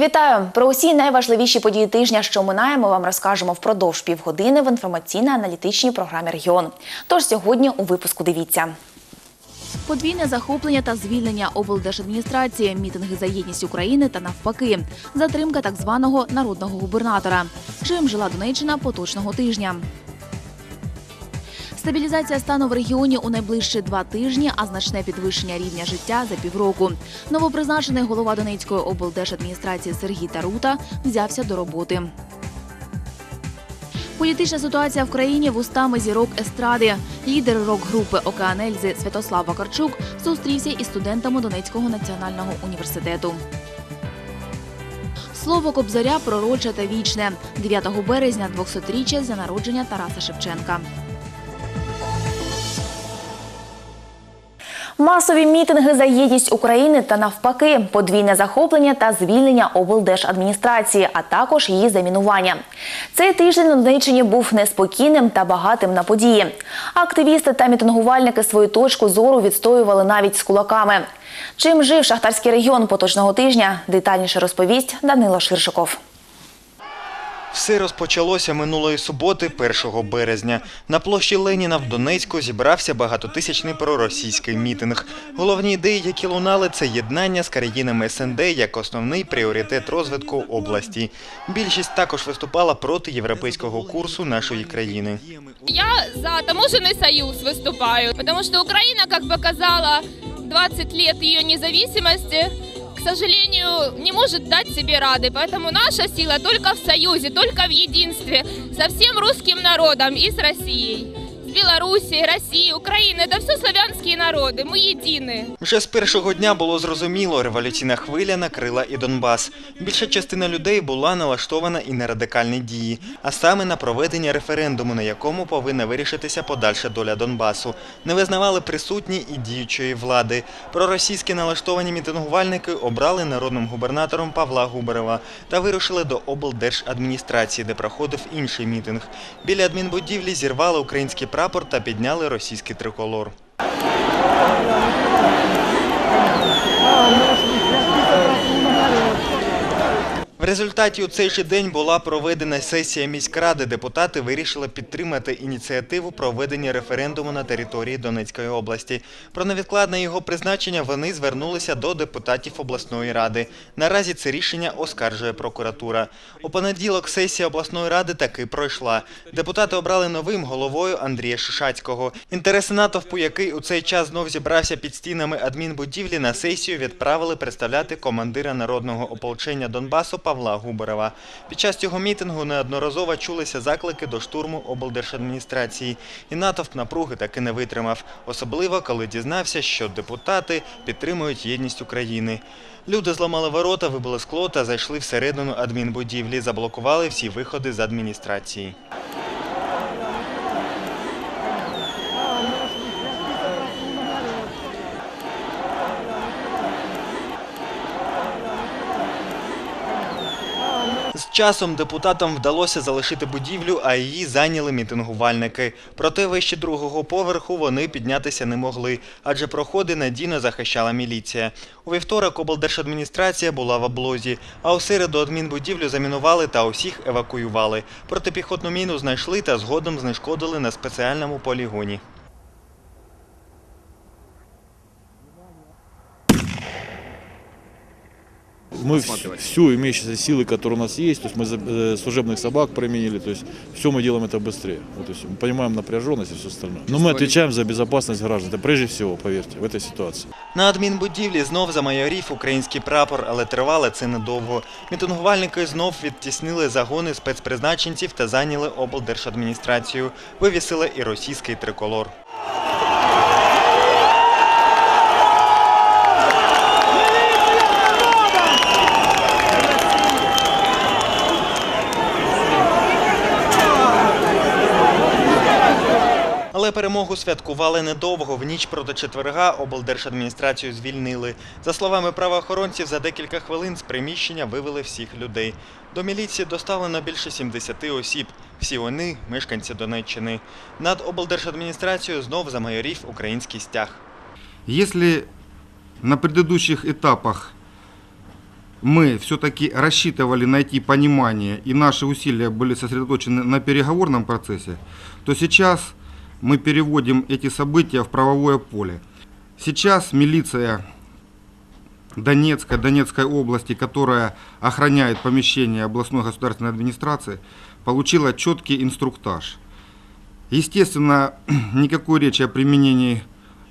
Вітаю! Про усі найважливіші події тижня, що минає, ми вам розкажемо впродовж півгодини в інформаційно-аналітичній програмі Регіон. Тож сьогодні у випуску дивіться. Подвійне захоплення та звільнення облдержадміністрації, мітинги за єдність України та навпаки, затримка так званого народного губернатора. Чим жила Донеччина поточного тижня? Стабілізація стану в регіоні у найближчі два тижні, а значне підвищення рівня життя за півроку. Новопризначений голова Донецької облдержадміністрації Сергій Тарута взявся до роботи. Політична ситуація в країні вустами зірок естради. Лідер рок-групи Океан Ельзи Святослав Вакарчук зустрівся із студентами Донецького національного університету. Слово Кобзаря пророче та вічне. 9 березня 200-річчя за народження Тараса Шевченка. Масові мітинги за єдність України та навпаки, подвійне захоплення та звільнення облдержадміністрації, а також її замінування. Цей тиждень на Донеччині був неспокійним та багатим на події. Активісти та мітингувальники свою точку зору відстоювали навіть з кулаками. Чим жив шахтарський регіон поточного тижня? Детальніше розповість Данило Ширшиков. Все розпочалося минулої суботи, 1 березня. На площі Леніна в Донецьку зібрався багатотисячний проросійський мітинг. Головні ідеї, які лунали, це єднання з країнами СНД як основний пріоритет розвитку області. Більшість також виступала проти європейського курсу нашої країни. Я за таможенный союз выступаю, потому что Украина, как показала 20 лет ее независимости, к сожалению, не может дать себе рады. Поэтому наша сила только в союзе, только в единстве со всем русским народом и с Россией. С Белоруссией, Россией, Украиной. Это все славянские народы. Мы едины. Вже з першого дня було зрозуміло, революційна хвиля накрила і Донбас. Більша частина людей була налаштована і на радикальні дії, а саме на проведення референдуму, на якому повинна вирішитися подальша доля Донбасу. Не визнавали присутні і діючої влади. Проросійські налаштовані мітингувальники обрали народним губернатором Павла Губарева та вирушили до облдержадміністрації, де проходив інший мітинг. Біля адмінбудівлі зірвали український прапор та підняли російський триколор. В результаті у цей же день була проведена сесія міськради. Депутати вирішили підтримати ініціативу проведення референдуму на території Донецької області. Про невідкладне його призначення вони звернулися до депутатів обласної ради. Наразі це рішення оскаржує прокуратура. У понеділок сесія обласної ради таки пройшла. Депутати обрали новим головою Андрія Шишацького. Інтереси натовпу, який у цей час знов зібрався під стінами адмінбудівлі, на сесію відправили представляти командира народного ополчення Донбасу Павла Губарева. Під час цього мітингу неодноразово чулися заклики до штурму облдержадміністрації. І натовп напруги таки не витримав, особливо коли дізнався, що депутати підтримують єдність України. Люди зламали ворота, вибили скло та зайшли всередину адмінбудівлі, заблокували всі виходи з адміністрації. З часом депутатам вдалося залишити будівлю, а її зайняли мітингувальники. Проте вище другого поверху вони піднятися не могли, адже проходи надійно захищала міліція. У вівторок облдержадміністрація була в облозі, а у середу адмінбудівлю замінували та усіх евакуювали. Протипіхотну міну знайшли та згодом знешкодили на спеціальному полігоні. Мы в- всю имеющиеся силы, которые у нас есть, то есть мы за- э, служебных собак применили, то есть все мы делаем это быстрее. Вот, то есть мы понимаем напряженность и все остальное. Но мы отвечаем за безопасность граждан. Это прежде всего, поверьте, в этой ситуации. На адмінбудівлі знов замайорів український прапор, але тривало це недовго. Мітингувальники знов відтіснили загони спецпризначенців та зайняли облдержадміністрацію. Вивісили і російський триколор. Але перемогу святкували недовго. В ніч проти четверга облдержадміністрацію звільнили. За словами правоохоронців, за декілька хвилин з приміщення вивели всіх людей. До міліції доставлено більше 70 осіб. Всі вони – мешканці Донеччини. Над облдержадміністрацією знов замайорів український стяг. Если на предыдущих этапах мы все-таки рассчитывали найти понимание и наши усилия были сосредоточены на переговорном процессе, то сейчас мы переводим эти события в правовое поле. Сейчас милиция Донецкой, Донецкой области, которая охраняет помещение областной государственной администрации, получила четкий инструктаж. Естественно, никакой речи о применении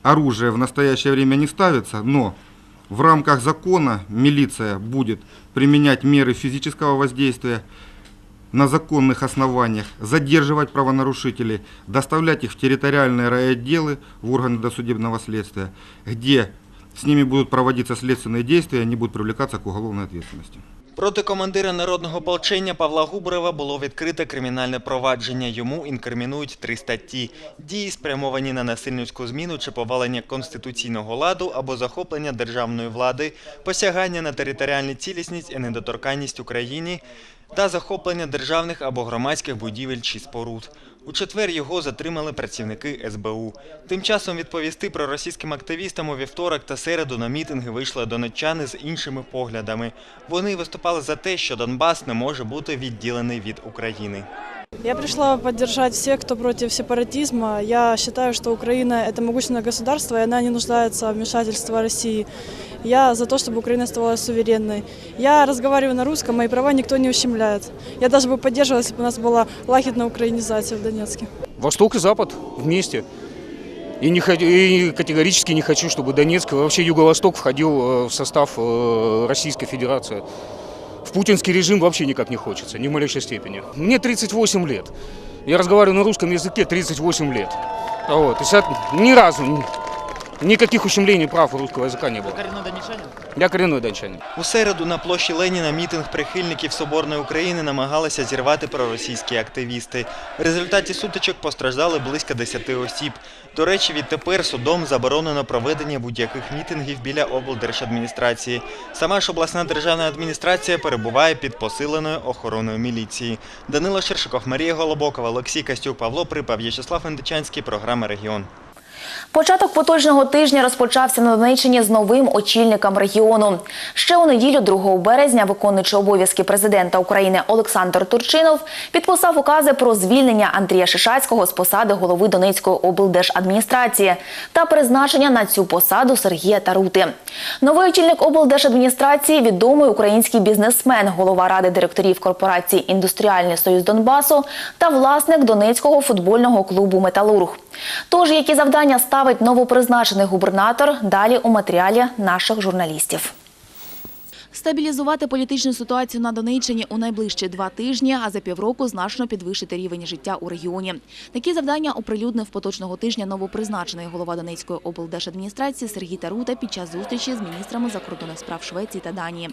оружия в настоящее время не ставится, но в рамках закона милиция будет применять меры физического воздействия на законных основаниях, задерживать правонарушителей, доставлять их в территориальные райотделы, в органы досудебного следствия, где с ними будут проводиться следственные действия, они будут привлекаться к уголовной ответственности. Проти командира народного ополчення Павла Губарева було відкрите кримінальне провадження. Йому інкримінують три статті: дії, спрямовані на насильницьку зміну чи повалення конституційного ладу або захоплення державної влади, посягання на територіальну цілісність і недоторканність України та захоплення державних або громадських будівель чи споруд. У четвер його затримали працівники СБУ. Тим часом відповісти про російським активістам у вівторок та середу на мітинги вийшли донеччани з іншими поглядами. Вони виступали за те, що Донбас не може бути відділений від України. Я пришла поддержать всех, кто против сепаратизма. Я считаю, что Украина – это могущественное государство, и она не нуждается в вмешательстве России. Я за то, чтобы Украина оставалась суверенной. Я разговариваю на русском, мои права никто не ущемляет. Я даже бы поддерживала, если бы у нас была лагерная украинизация в Донецке. Восток и Запад вместе. И, не, хо- и категорически не хочу, чтобы Донецк, вообще Юго-Восток входил э, в состав э, Российской Федерации. В путинский режим вообще никак не хочется, ни в малейшей степени. Мне 38 лет. Я разговариваю на русском языке 38 лет. Вот. И ни разу никаких ущемлений прав русского языка не было. Я коренной дончанин. У середу на площі Леніна мітинг прихильників Соборної України намагалися зірвати проросійські активісти. В результаті сутичок постраждали близько 10 осіб. До речі, відтепер судом заборонено проведення будь-яких мітингів біля облдержадміністрації. Сама ж обласна державна адміністрація перебуває під посиленою охороною міліції. Данило Шершиков, Марія Голобокова, Олексій Костюк, Павло Припав, В'ячеслав Індичанський, програма Регіон. Початок поточного тижня розпочався на Донеччині з новим очільником регіону. Ще у неділю, 2 березня, виконуючий обов'язки президента України Олександр Турчинов підписав укази про звільнення Андрія Шишацького з посади голови Донецької облдержадміністрації та призначення на цю посаду Сергія Тарути. Новий очільник облдержадміністрації відомий український бізнесмен, голова ради директорів корпорації Індустріальний союз Донбасу та власник Донецького футбольного клубу Металург. Тож, які завдання ставить новопризначений губернатор, далі у матеріалі наших журналістів. Стабілізувати політичну ситуацію на Донеччині у найближчі два тижні, а за півроку значно підвищити рівень життя у регіоні. Такі завдання оприлюднив поточного тижня новопризначений голова Донецької облдержадміністрації Сергій Тарута під час зустрічі з міністрами закордонних справ Швеції та Данії.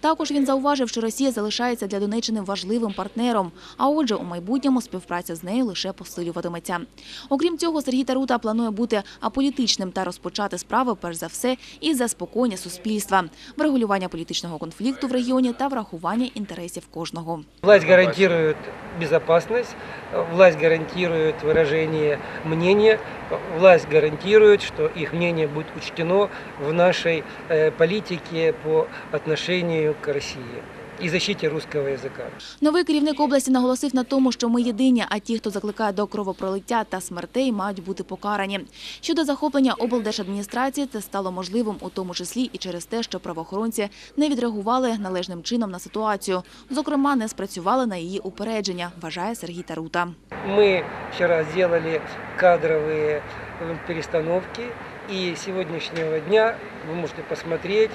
Також він зауважив, що Росія залишається для Донеччини важливим партнером, а отже, у майбутньому співпраця з нею лише посилюватиметься. Окрім цього, Сергій Тарута планує бути аполітичним та розпочати справи, перш за все, із заспокоєння суспільства, врегулювання політичного конфлікту в регіоні та врахування інтересів кожного. Власть гарантує безопасность, власть гарантує вираження мнення, власть гарантує, що їх мнення буде учтено в нашій політиці по отношению к России и защите русского языка. Новий керівник області наголосив на тому, що ми єдині, а ті, хто закликає до кровопролиття та смертей, мають бути покарані. Щодо захоплення облдержадміністрації, це стало можливим у тому числі і через те, що правоохоронці не відреагували належним чином на ситуацію. Зокрема, не спрацювали на її упередження, вважає Сергій Тарута. Мы вчера сделали кадровые э, перестановки, и с сегодняшнего дня вы можете посмотреть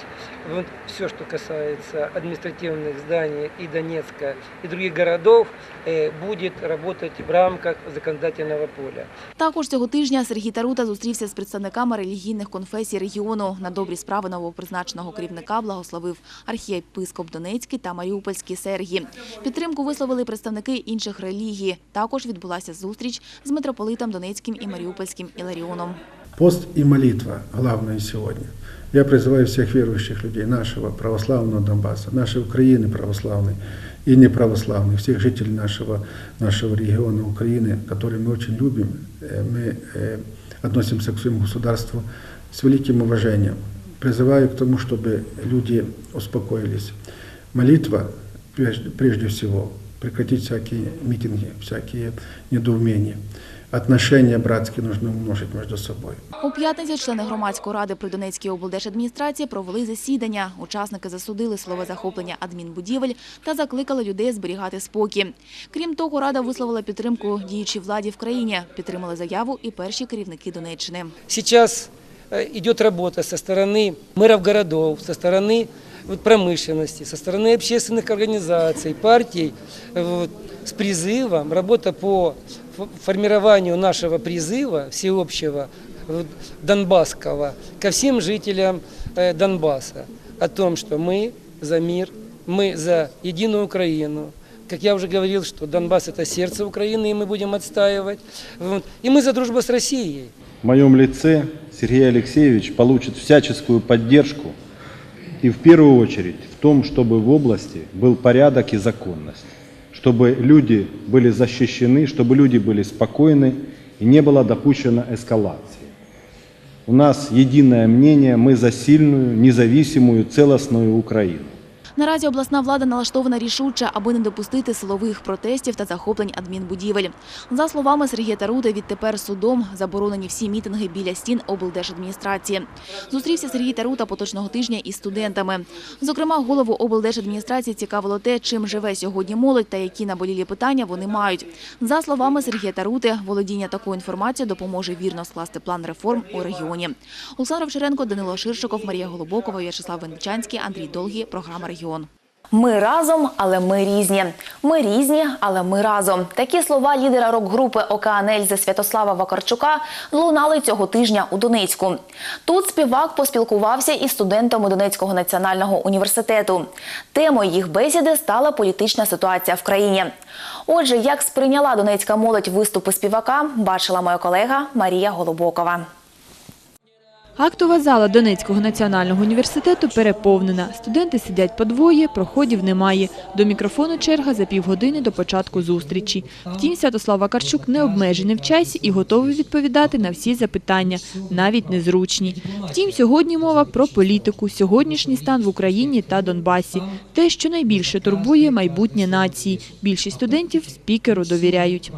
вот все, что касается административных зданий и Донецка, и других городов, э, будет работать в рамках законодательного поля. Також цього тижня Сергій Тарута зустрівся з представниками релігійних конфесій регіону. На добрі справи новопризначеного керівника благословив архієпископ Донецький та Маріупольський Сергій. Підтримку висловили представники інших релігій. Також відбулася зустріч з митрополитом Донецьким і Маріупольським Іларіоном. Пост и молитва главное сегодня. Я призываю всех верующих людей нашего православного Донбасса, нашей Украины православной и неправославной, всех жителей нашего, нашего региона Украины, которые мы очень любим, э, мы э, относимся к своему государству с великим уважением. призываю к тому, чтобы люди успокоились. Молитва, прежде, прежде всего, прекратить всякие митинги, всякие недоумения. Отношения братские нужно умножить между собой. У п'ятницю члени громадської ради при Донецькій облдержадміністрації провели засідання. Учасники засудили слово захоплення адмінбудівель та закликали людей зберігати спокій. Крім того, рада висловила підтримку діючій владі в країні. Підтримали заяву і перші керівники Донеччини. Сейчас э, идет работа со стороны мэров городов, со стороны вот, промышленности, со стороны общественных организаций, партий вот, с призывом, работа по формированию нашего призыва всеобщего вот, донбасского ко всем жителям э, Донбасса о том, что мы за мир, мы за единую Украину. Как я уже говорил, что Донбасс это сердце Украины, и мы будем отстаивать. Вот. И мы за дружбу с Россией. В моем лице Сергей Алексеевич получит всяческую поддержку и в первую очередь в том, чтобы в области был порядок и законность, чтобы люди были защищены, чтобы люди были спокойны и не было допущено эскалации. У нас единое мнение, мы за сильную, независимую, целостную Украину. Наразі обласна влада налаштована рішуче, аби не допустити силових протестів та захоплень адмінбудівель. За словами Сергія Тарути, відтепер судом заборонені всі мітинги біля стін облдержадміністрації. Зустрівся Сергій Тарута поточного тижня із студентами. Зокрема, голову облдержадміністрації цікавило те, чим живе сьогодні молодь та які наболілі питання вони мають. За словами Сергія Тарути, володіння такою інформацією допоможе вірно скласти план реформ у регіоні. Олександр Вчеренко, Данило Ширшиков, Марія Голубокова, В'ячеслав Венчанський, Андрій Долгий. Програма «Регіон». Ми разом, але ми різні. Ми різні, але ми разом. Такі слова лідера рок-групи «Океан Ельзи» Святослава Вакарчука лунали цього тижня у Донецьку. Тут співак поспілкувався із студентами Донецького національного університету. Темою їх бесіди стала політична ситуація в країні. Отже, як сприйняла донецька молодь виступи співака, бачила моя колега Марія Голубокова. Актова зала Донецького національного університету переповнена. Студенти сидять по двоє, проходів немає. До мікрофону черга за півгодини до початку зустрічі. Втім, Святослав Вакарчук не обмежений в часі і готовий відповідати на всі запитання, навіть незручні. Втім, сьогодні мова про політику, сьогоднішній стан в Україні та Донбасі. Те, що найбільше турбує майбутнє нації. Більшість студентів спікеру довіряють.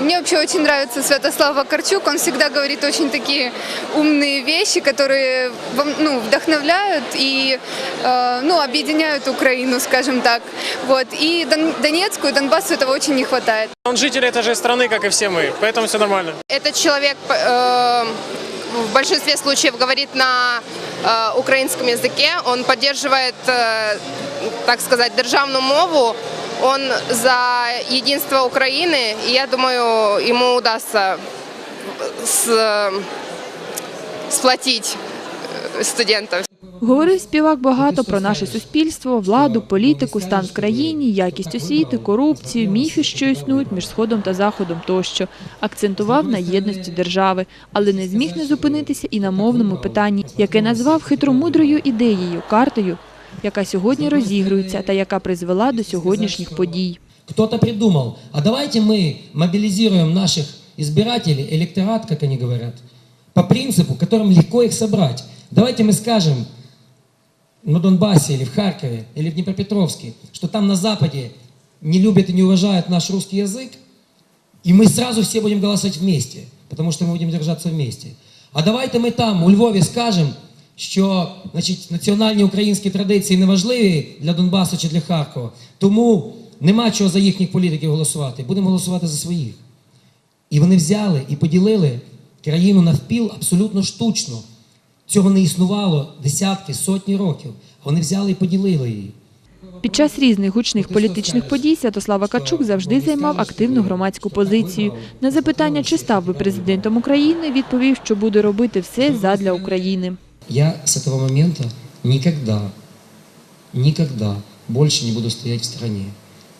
Мне вообще очень нравится Святослав Вакарчук. Он всегда говорит очень такие умные вещи, которые вам, ну, вдохновляют и э, ну, объединяют Украину, скажем так. Вот. И Дон- Донецку и Донбассу этого очень не хватает. Он житель этой же страны, как и все мы, поэтому все нормально. Этот человек э, в большинстве случаев говорит на э, украинском языке. Он поддерживает, э, так сказать, державную мову. Он за единство Украины, и я думаю, ему удастся с, сплотить э, студентов. Говорив співак багато про наше суспільство, владу, політику, стан в країні, якість освіти, корупцію, міфи, що існують між сходом та заходом тощо. Акцентував на єдності держави, але не зміг не зупинитися і на мовному питанні, яке назвав хитромудрою ідеєю, картою, яка сьогодні розігрується та яка призвела до сьогоднішніх подій. Кто-то придумал, а давайте мы мобилизируем наших избирателей, электорат, как они говорят, по принципу, которым легко их собрать. Давайте мы скажем на Донбассе или в Харькове или в Днепропетровске, что там на Западе не любят и не уважают наш русский язык, и мы сразу все будем голосовать вместе, потому что мы будем держаться вместе. А давайте ми там, у Львові, скажемо, що значить, національні українські традиції не важливі для Донбасу чи для Харкова, тому нема чого за їхніх політиків голосувати. Будемо голосувати за своїх. І вони взяли і поділили країну навпіл абсолютно штучно. Цього не існувало десятки, сотні років. Вони взяли і поділили її. Під час різних гучних політичних подій Святослав Вакарчук завжди займав активну громадську позицію. На запитання, чи став би президентом України, відповів, що буде робити все задля України. Я с этого момента никогда, никогда больше не буду стоять в стороне.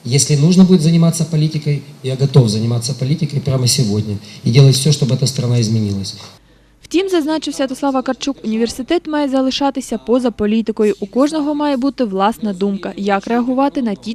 Если нужно будет заниматься политикой, я готов заниматься политикой прямо сегодня и делать все, чтобы эта страна изменилась. Втім, зазначив Святослав Вакарчук, університет має залишатися поза політикою. У кожного має бути власна думка, як реагувати на ті